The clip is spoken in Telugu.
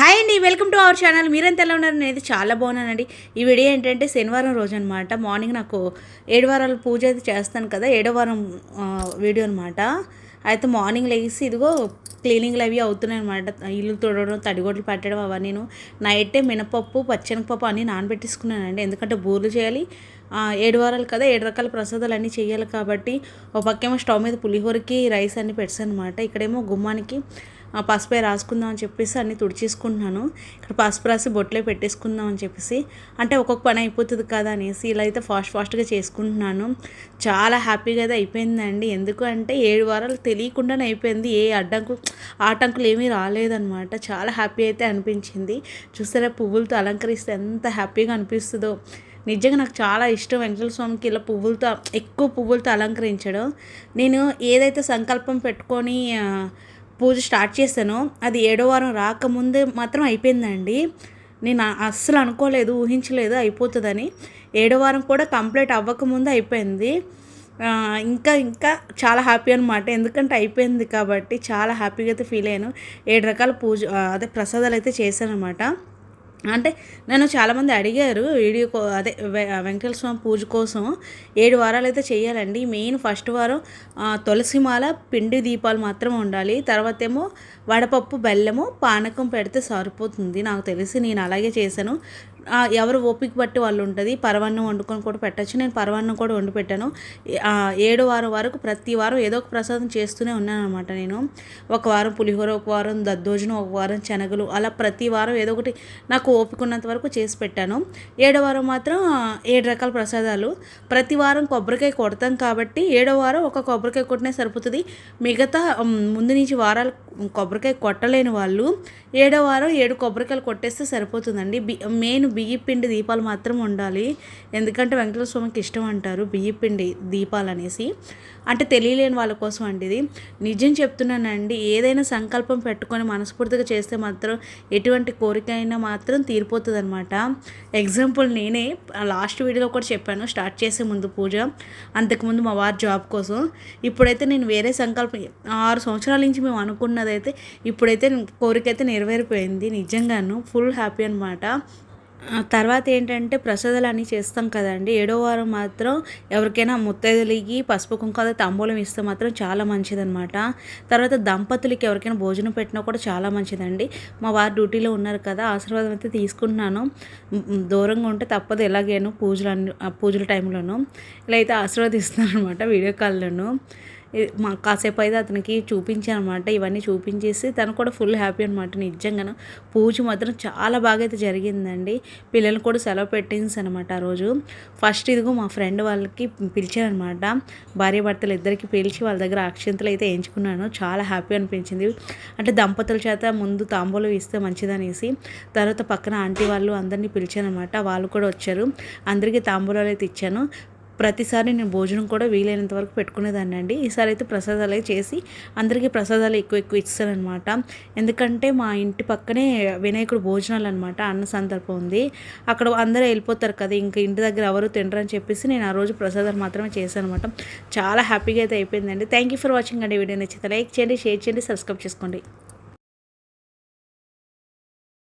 హాయ్ అండి వెల్కమ్ టు అవర్ ఛానల్. మీరంతా ఎలా ఉన్నారు? నేను చాలా బాగున్నానండి. ఈ వీడియో ఏంటంటే శనివారం రోజు అనమాట మార్నింగ్ నాకు ఏడు వారాలు పూజ అయితే చేస్తాను కదా ఏడో వారం వీడియో అనమాట అయితే మార్నింగ్ లేచి ఇదిగో క్లీనింగ్లు అవి అవుతున్నాయి అనమాట ఇల్లు తొడవడం తడిగొడ్లు పెట్టడం అవన్నీ నైటే మినపప్పు పచ్చెనగపప్పు అన్నీ నానబెట్టేసుకున్నానండి. ఎందుకంటే బూర్లు చేయాలి. ఏడు వారాలు కదా ఏడు రకాల ప్రసాదాలు అన్నీ చేయాలి కాబట్టి. ఒక పక్కేమో స్టవ్ మీద పులిహోరకి రైస్ అన్ని పెట్టాను అనమాట ఇక్కడేమో గుమ్మానికి పసుపే రాసుకుందాం అని చెప్పేసి అన్ని తుడిచేసుకుంటున్నాను. ఇక్కడ పసుపు రాసి బొట్లే పెట్టేసుకుందాం అని చెప్పేసి. అంటే ఒక్కొక్క పని అయిపోతుంది కదా అనేసి ఇలా అయితే ఫాస్ట్ ఫాస్ట్గా చేసుకుంటున్నాను. చాలా హ్యాపీగా అయితే అయిపోయిందండి. ఎందుకు అంటే ఏడు వారాలు తెలియకుండానే అయిపోయింది. ఏ అడ్డంకు ఆటంకులు ఏమీ రాలేదన్నమాట. చాలా హ్యాపీ అయితే అనిపించింది. చూస్తారా పువ్వులతో అలంకరిస్తే ఎంత హ్యాపీగా అనిపిస్తుందో. నిజంగా నాకు చాలా ఇష్టం వెంకటేశ్వర స్వామికి ఇలా పువ్వులతో ఎక్కువ పువ్వులతో అలంకరించడం. నేను ఏదైతే సంకల్పం పెట్టుకొని పూజ స్టార్ట్ చేశాను. అది ఏడో వారం రాకముందే మాత్రం అయిపోయిందండి. నేను అస్సలు అనుకోలేదు ఊహించలేదు అయిపోతుందని. ఏడో వారం కూడా కంప్లీట్ అవ్వకముందే అయిపోయింది. ఇంకా ఇంకా చాలా హ్యాపీ అనమాట ఎందుకంటే అయిపోయింది కాబట్టి చాలా హ్యాపీగా అయితే ఫీల్ అయ్యాను. ఏడు రకాల పూజ అదే ప్రసాదాలు అయితే చేశాను అనమాట అంటే నన్ను చాలామంది అడిగారు వీడియో అదే వె- వెంకటేశ్వర స్వామి పూజ కోసం ఏడు వారాలు అయితే చేయాలండి మెయిన్ ఫస్ట్ వారం తులసిమాల పిండి దీపాలు మాత్రం ఉండాలి. తర్వాత ఏమో వడపప్పు బెల్లము పానకం పెడితే సరిపోతుంది. నాకు తెలిసి నేను అలాగే చేశాను. ఎవరు ఓపిక బట్టి వాళ్ళు ఉంటుంది. పరవన్నం వండుకొని కూడా పెట్టచ్చు. నేను పరవన్నం కూడా వండి పెట్టాను. ఏడు వారం వరకు ప్రతి వారం ఏదో ఒక ప్రసాదం చేస్తూనే ఉన్నాను అనమాట నేను. ఒక వారం పులిహోర ఒక వారం దద్దోజనం ఒక వారం శనగలు అలా ప్రతి వారం ఏదో ఒకటి నాకు ఓపిక ఉన్నంత వరకు చేసి పెట్టాను. ఏడో వారం మాత్రం ఏడు రకాల ప్రసాదాలు. ప్రతి వారం కొబ్బరికాయ కొడతాం కాబట్టి ఏడో వారం ఒక కొబ్బరికాయ కొట్టినా సరిపోతుంది. మిగతా ముందు నుంచి వారాలు కొబ్బరికాయ కొట్టలేని వాళ్ళు ఏడో వారం ఏడు కొబ్బరికాయలు కొట్టేస్తే సరిపోతుందండి. బి మెయిన్ బియ్యపిండి దీపాలు మాత్రం ఉండాలి. ఎందుకంటే వెంకటేశ్వర స్వామికి ఇష్టం అంటారు బియ్యపిండి దీపాలు అనేసి అంటే తెలియలేని వాళ్ళ కోసం అండి ఇది. నిజం చెప్తున్నానండి ఏదైనా సంకల్పం పెట్టుకొని మనస్ఫూర్తిగా చేస్తే మాత్రం ఎటువంటి కోరిక అయినా మాత్రం తీరిపోతుంది అనమాట ఎగ్జాంపుల్ నేనే లాస్ట్ వీడియోలో కూడా చెప్పాను స్టార్ట్ చేసే ముందు పూజ. అంతకుముందు మా వారి జాబ్ కోసం. ఇప్పుడైతే నేను వేరే సంకల్పం ఆరు సంవత్సరాల నుంచి మేము అనుకున్నదైతే ఇప్పుడైతే కోరిక అయితే నెరవేరిపోయింది. నిజంగాను ఫుల్ హ్యాపీ అనమాట తర్వాత ఏంటంటే ప్రసాదాలు అన్నీ చేస్తాం కదండి. ఏడో వారం మాత్రం ఎవరికైనా ముత్తైదులకి పసుపు కుంకాల తాంబూలం ఇస్తే మాత్రం చాలా మంచిదన్నమాట. తర్వాత దంపతులకి ఎవరికైనా భోజనం పెట్టినా కూడా చాలా మంచిదండి. మా వారు డ్యూటీలో ఉన్నారు కదా ఆశీర్వాదం అయితే తీసుకుంటున్నాను. దూరంగా ఉంటే తప్పదు ఎలాగేను పూజలు అన్ని పూజల టైంలోను. ఇలా అయితే ఆశీర్వాదిస్తున్నాను అనమాట వీడియో కాల్లోను. మా కాసేపు అయితే అతనికి చూపించాను అనమాట ఇవన్నీ చూపించేసి తను కూడా ఫుల్ హ్యాపీ అనమాట. నిజంగాను పూజ మాత్రం చాలా బాగా అయితే జరిగిందండి. పిల్లలు కూడా సెలవు పెట్టింది అనమాట ఆ రోజు. ఫస్ట్ ఇదిగో మా ఫ్రెండ్ వాళ్ళకి పిలిచానమాట. భార్య భర్తలు ఇద్దరికి పిలిచి వాళ్ళ దగ్గర అక్షంతలు అయితే ఎంచుకున్నాను చాలా హ్యాపీ అనిపించింది. అంటే దంపతుల చేత ముందు తాంబూలం ఇస్తే మంచిదనేసి తర్వాత పక్కన ఆంటీ వాళ్ళు అందరినీ పిలిచానమాట. వాళ్ళు కూడా వచ్చారు. అందరికీ తాంబూలాలు అయితే ఇచ్చాను. ప్రతిసారి నేను భోజనం కూడా వీలైనంత వరకు పెట్టుకునేదాన్ని అండి. ఈసారి అయితే ప్రసాదాలు చేసి అందరికీ ప్రసాదాలు ఎక్కువ ఎక్కువ ఇస్తానమాట ఎందుకంటే మా ఇంటి పక్కనే వినాయకుడు భోజనాలు అనమాట అన్న సందర్భం ఉంది. అక్కడ అందరూ వెళ్ళిపోతారు కదా ఇంకా ఇంటి దగ్గర ఎవరు తినరు అని చెప్పేసి నేను ఆ రోజు ప్రసాదాలు మాత్రమే చేశాను అనమాట చాలా హ్యాపీగా అయితే అయిపోయిందండి. థ్యాంక్ యూ ఫర్ వాచింగ్ అండి. వీడియో నచ్చితే లైక్ చేయండి షేర్ చేయండి సబ్స్క్రైబ్ చేసుకోండి.